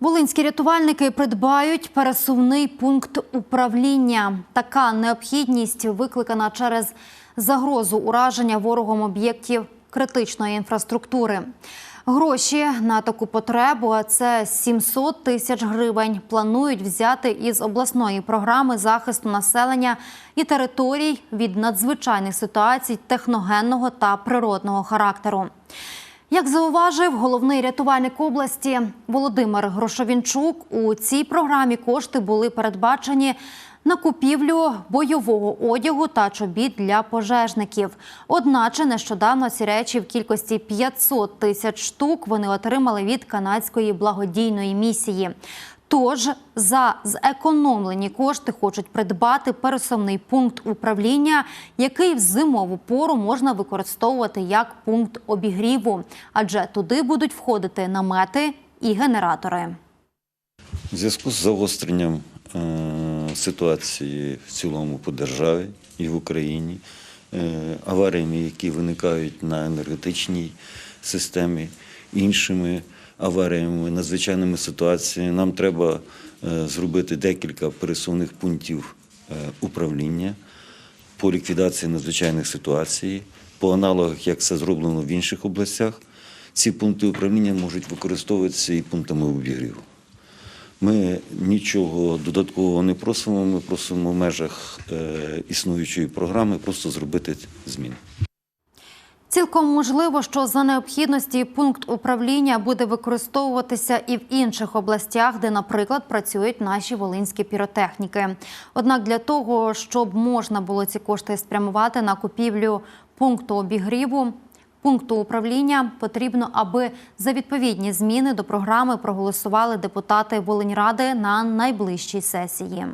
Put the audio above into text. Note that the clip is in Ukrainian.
Волинські рятувальники придбають пересувний пункт управління. Така необхідність викликана через загрозу ураження ворогом об'єктів критичної інфраструктури. Гроші на таку потребу, а це 700 тисяч гривень, планують взяти із обласної програми захисту населення і територій від надзвичайних ситуацій техногенного та природного характеру. Як зауважив головний рятувальник області Володимир Грошовінчук, у цій програмі кошти були передбачені на купівлю бойового одягу та чобіт для пожежників. Одначе нещодавно ці речі в кількості 500 тисяч штук вони отримали від канадської благодійної місії. Тож за зекономлені кошти хочуть придбати пересувний пункт управління, який в зимову пору можна використовувати як пункт обігріву, адже туди будуть входити намети і генератори. У зв'язку з загостренням е, ситуації в цілому по державі і в Україні, е, аваріями, які виникають на енергетичній системі, іншими аваріями, надзвичайними ситуаціями, нам треба е, зробити декілька пересувних пунктів е, управління по ліквідації надзвичайних ситуацій, по аналогах, як це зроблено в інших областях. Ці пункти управління можуть використовуватися і пунктами обігріву. Ми нічого додаткового не просимо. Ми просимо в межах е, існуючої програми просто зробити зміни. Цілком можливо, що за необхідності пункт управління буде використовуватися і в інших областях, де, наприклад, працюють наші волинські піротехніки. Однак для того, щоб можна було ці кошти спрямувати на купівлю пункту обігріву. Пункту управління потрібно, аби за відповідні зміни до програми проголосували депутати Волиньради на найближчій сесії.